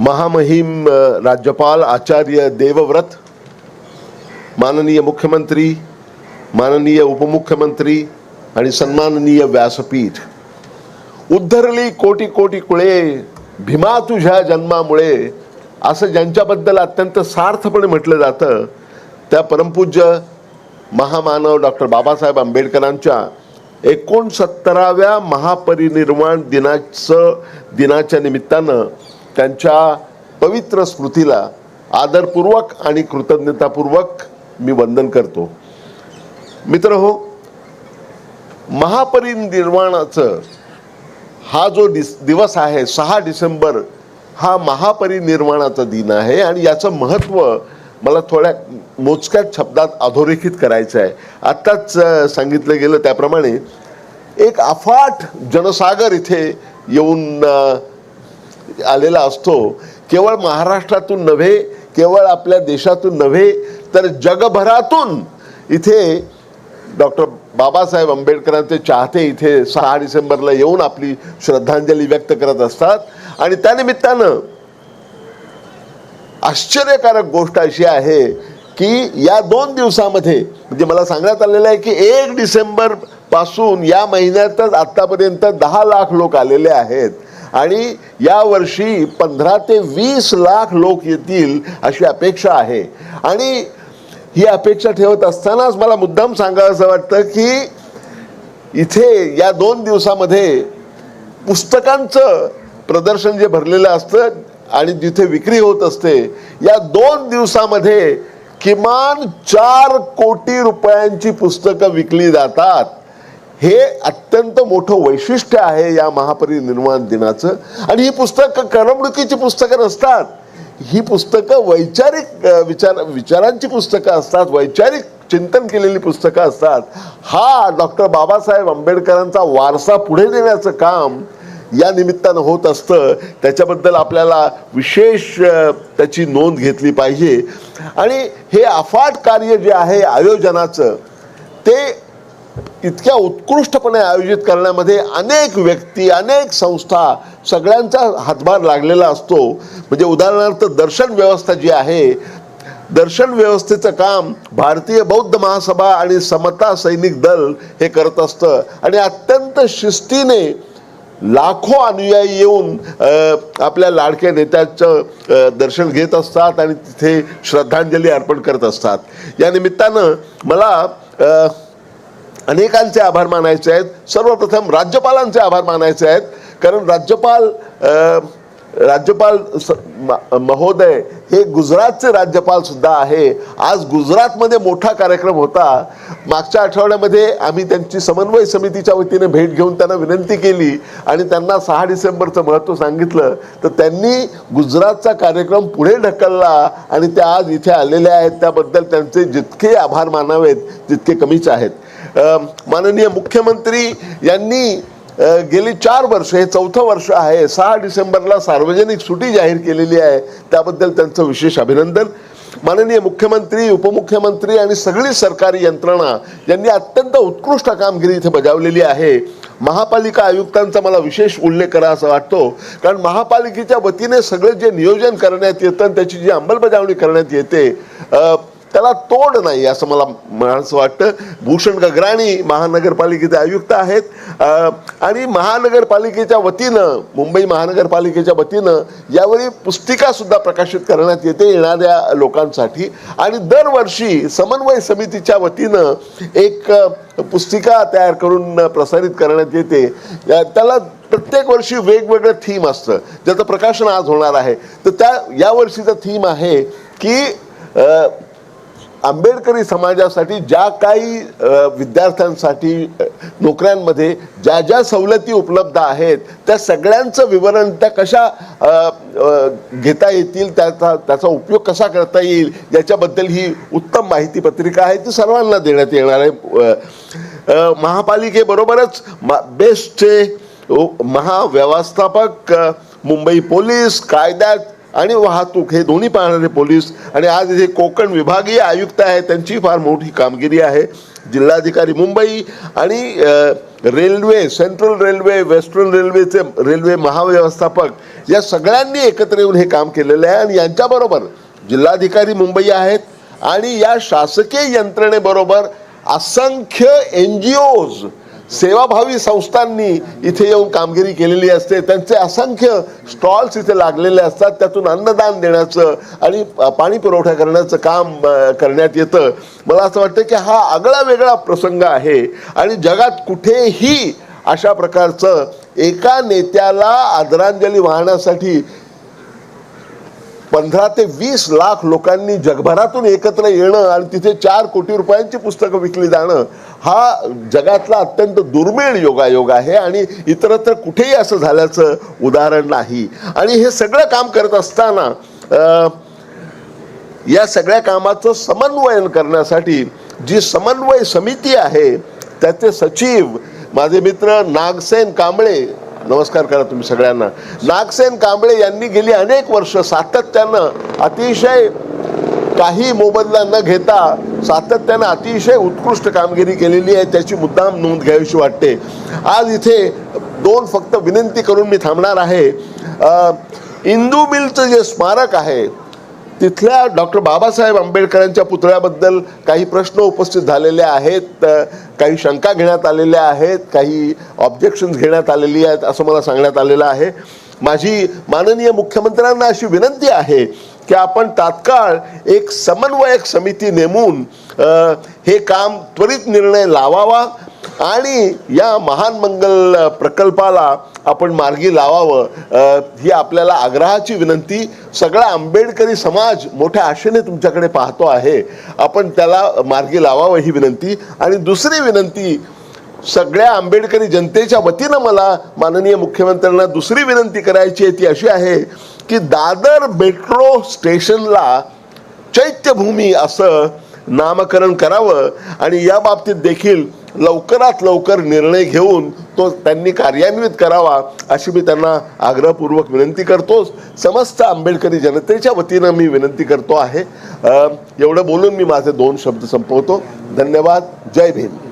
महामहिम राज्यपाल आचार्य देवव्रत माननीय मुख्यमंत्री माननीय उपमुख्यमंत्री आणि सन्माननीय व्यासपीठ. उद्धरली कोटी कोटी कुळे भीमा तुझ्या जन्मामुळे असं ज्यांच्याबद्दल अत्यंत सार्थपणे म्हटलं जातं त्या परमपूज्य महामानव डॉक्टर बाबासाहेब आंबेडकरांच्या एकोणसत्तराव्या महापरिनिर्वाण दिनाचं दिनाच्या निमित्तानं त्यांच्या पवित्र स्मृतीला आदरपूर्वक आणि कृतज्ञतापूर्वक मी वंदन करतो. मित्र हो महापरिनिर्वाणाचं हा जो दिस दिवस आहे सहा डिसेंबर हा महापरिनिर्वाणाचा दिन आहे आणि याचं महत्त्व मला थोड्या मोजक्याच शब्दात अधोरेखित करायचं आहे. आत्ताच सांगितलं गेलं त्याप्रमाणे एक अफाट जनसागर इथे येऊन आलेला असतो केवळ महाराष्ट्रातून नव्हे केवळ आपल्या देशातून नव्हे तर जगभरातून इथे डॉक्टर बाबासाहेब आंबेडकरांचे चाहते इथे सहा डिसेंबरला येऊन आपली श्रद्धांजली व्यक्त करत असतात. आणि त्यानिमित्तानं आश्चर्यकारक गोष्ट अशी आहे की या दोन दिवसामध्ये म्हणजे मला सांगण्यात आलेलं आहे की एक डिसेंबरपासून या महिन्यातच आतापर्यंत दहा लाख लोक आलेले आहेत. आणि यावर्षी पंधरा ते वीस लाख लोक येतील अशी अपेक्षा आहे. आणि ही अपेक्षा ठेवत असतानाच मला मुद्दाम सांगावं असं वाटतं की इथे या दोन दिवसामध्ये पुस्तकांचं प्रदर्शन जे भरलेलं असतं आणि जिथे विक्री होत असते या दोन दिवसामध्ये किमान चार कोटी रुपयांची पुस्तकं विकली जातात. हे अत्यंत मोठं वैशिष्ट्य आहे या महापरिनिर्वाण दिनाचं. आणि ही पुस्तकं करमणुकीची पुस्तकं नसतात. ही पुस्तकं वैचारिक विचार विचारांची पुस्तकं असतात वैचारिक चिंतन केलेली पुस्तकं असतात. हा डॉक्टर बाबासाहेब आंबेडकरांचा वारसा पुढे नेण्याचं काम या निमित्तानं होत असतं. त्याच्याबद्दल आपल्याला विशेष त्याची नोंद घेतली पाहिजे. आणि हे अफाट कार्य जे आहे आयोजनाचं ते इतक्या उत्कृष्टपणे आयोजित करण्यामध्ये अनेक व्यक्ती अनेक संस्था सगळ्यांचा हातभार लागलेला असतो. म्हणजे उदाहरणार्थ दर्शन व्यवस्था जी आहे दर्शन व्यवस्थेचं काम भारतीय बौद्ध महासभा आणि समता सैनिक दल हे करत असतं. आणि अत्यंत शिस्तीने लाखो अनुयायी येऊन आपल्या लाडक्या नेत्याचं दर्शन घेत असतात आणि तिथे श्रद्धांजली अर्पण करत असतात. या निमित्तानं मला अनेकांचे आभार मानायचे आहेत. सर्वप्रथम राज्यपालांचे आभार मानायचे आहेत. कारण राज्यपाल राज्यपाल स- म- महोदय हे गुजरातचे राज्यपाल सुद्धा आहे. आज गुजरातमध्ये मोठा कार्यक्रम होता. मागच्या आठवड्यामध्ये आम्ही त्यांची समन्वय समितीच्या वतीने भेट घेऊन त्यांना विनंती केली आणि त्यांना सहा डिसेंबरचं महत्त्व सांगितलं. तर त्यांनी गुजरातचा कार्यक्रम पुढे ढकलला आणि त्या आज इथे आलेल्या आहेत. त्याबद्दल त्यांचे जितके आभार मानावेत तितके कमीच आहेत. माननीय मुख्यमंत्री यांनी गेली चार वर्ष हे चौथं वर्ष आहे सहा डिसेंबरला सार्वजनिक सुटी जाहीर केलेली आहे त्याबद्दल त्यांचं विशेष अभिनंदन. माननीय मुख्यमंत्री उपमुख्यमंत्री आणि सगळी सरकारी यंत्रणा यांनी अत्यंत उत्कृष्ट कामगिरी इथे बजावलेली आहे. महापालिका आयुक्तांचा मला विशेष उल्लेख करा असं वाटतो कारण महापालिकेच्या वतीने सगळं जे नियोजन करण्यात येतं आणि त्याची जी अंमलबजावणी करण्यात येते त्याला तोड नाही असं मला म्हणायचं वाटतं. भूषण गगराणी महानगरपालिकेचे आयुक्त आहेत. आणि महानगरपालिकेच्या वतीनं मुंबई महानगरपालिकेच्या वतीनं यावेळी पुस्तिकासुद्धा प्रकाशित करण्यात येते येणाऱ्या लोकांसाठी. आणि दरवर्षी समन्वय समितीच्या वतीनं एक पुस्तिका तयार करून प्रसारित करण्यात येते. त्याला प्रत्येक वर्षी वेगवेगळं थीम असतं. ज्याचं प्रकाशन आज होणार आहे. तर त्या यावर्षीचं थीम आहे की आंबेडकरी समाजासाठी ज्या काही विद्यार्थ्यांसाठी नोकऱ्यांमध्ये ज्या ज्या सवलती उपलब्ध आहेत त्या सगळ्यांचं विवरण त्या कशा घेता येतील त्याचा त्याचा उपयोग कसा करता येईल याच्याबद्दल ही उत्तम माहिती पत्रिका आहे ती सर्वांना देण्यात येणार आहे. महापालिकेबरोबरच मा बेस्टचे महाव्यवस्थापक मुंबई पोलीस कायद्यात आणि वाहतूक हे दोन्ही पाहणारे पोलीस आणि आज इथे कोकण विभागीय आयुक्त आहे त्यांची फार मोठी कामगिरी आहे. जिल्हाधिकारी मुंबई आणि रेल्वे सेंट्रल रेल्वे वेस्टर्न रेल्वेचे रेल्वे महाव्यवस्थापक या सगळ्यांनी एकत्र येऊन हे काम केलेलं आहे आणि यांच्याबरोबर जिल्हाधिकारी मुंबई आहेत आणि या शासकीय यंत्रणेबरोबर असंख्य एन जी ओज सेवाभावी संस्थांनी इथे येऊन कामगिरी केलेली असते. त्यांचे असंख्य स्टॉल्स इथे लागलेले असतात. त्यातून अन्नदान देण्याचं आणि पाणी पुरवठा करण्याचं काम करण्यात येतं. मला असं वाटतं की हा आगळा वेगळा प्रसंग आहे. आणि जगात कुठेही अशा प्रकारचं एका नेत्याला आदरांजली वाहण्यासाठी पंधरा ते वीस लाख लोकांनी जगभरातून एकत्र येणं आणि तिथे चार कोटी रुपयांची पुस्तकं विकली जाणं हा जगातला अत्यंत दुर्मिळ योगायोग आहे आणि इतरत्र कुठेही असं झाल्याचं उदाहरण नाही. आणि हे सगळं काम करत असताना या सगळ्या कामाचं समन्वयन करण्यासाठी जी समन्वय समिती आहे त्याचे सचिव माझे मित्र नागसेन कांबळे नमस्कार करा तुम्ही सगळ्यांना. नागसेन कांबळे यांनी गेली अनेक वर्ष सातत्यानं अतिशय काही मोबदला न घेता सातत्यानं अतिशय उत्कृष्ट कामगिरी केलेली आहे. त्याची मुद्दाम नोंद घ्यावीशी वाटते. आज इथे दोन फक्त विनंती करून मी थांबणार आहे. इंदू मिलचं जे स्मारक आहे तिथल्या डॉक्टर बाबासाहेब आंबेडकरांच्या पुतळ्याबद्दल काही प्रश्न उपस्थित झालेले आहेत. काही शंका घेण्यात आलेल्या आहेत काही ऑब्जेक्शन्स घेण्यात आलेली आहेत असं मला सांगण्यात आलेलं आहे. माझी माननीय मुख्यमंत्र्यांना अशी विनंती आहे की आपण तात्काळ एक समन्वयक समिती नेमून हे काम त्वरित निर्णय लावावा. आणि या महान मंगल प्रकल्पाला आपण मार्गी लावावं ही आपल्याला आग्रहाची विनंती. सगळा आंबेडकरी समाज मोठ्या आशेने तुमच्याकडे पाहतो आहे. आपण त्याला मार्गी लावावं ही विनंती. आणि दुसरी विनंती सगळ्या आंबेडकरी जनतेच्या वतीनं मला माननीय मुख्यमंत्र्यांना दुसरी विनंती करायची आहे ती अशी आहे की दादर मेट्रो स्टेशनला चैत्यभूमी असं नामकरण करावं. आणि या बाबतीत देखील लवकरात लवकर निर्णय घेऊन तो त्यांनी कार्यान्वित करावा अशी मी त्यांना आग्रहपूर्वक विनंती करतो समस्त आंबेडकरी जनतेच्या वतीनं मी विनंती करतो आहे. एवढं बोलून मी माझे दोन शब्द संपवतो. धन्यवाद. जय भीम.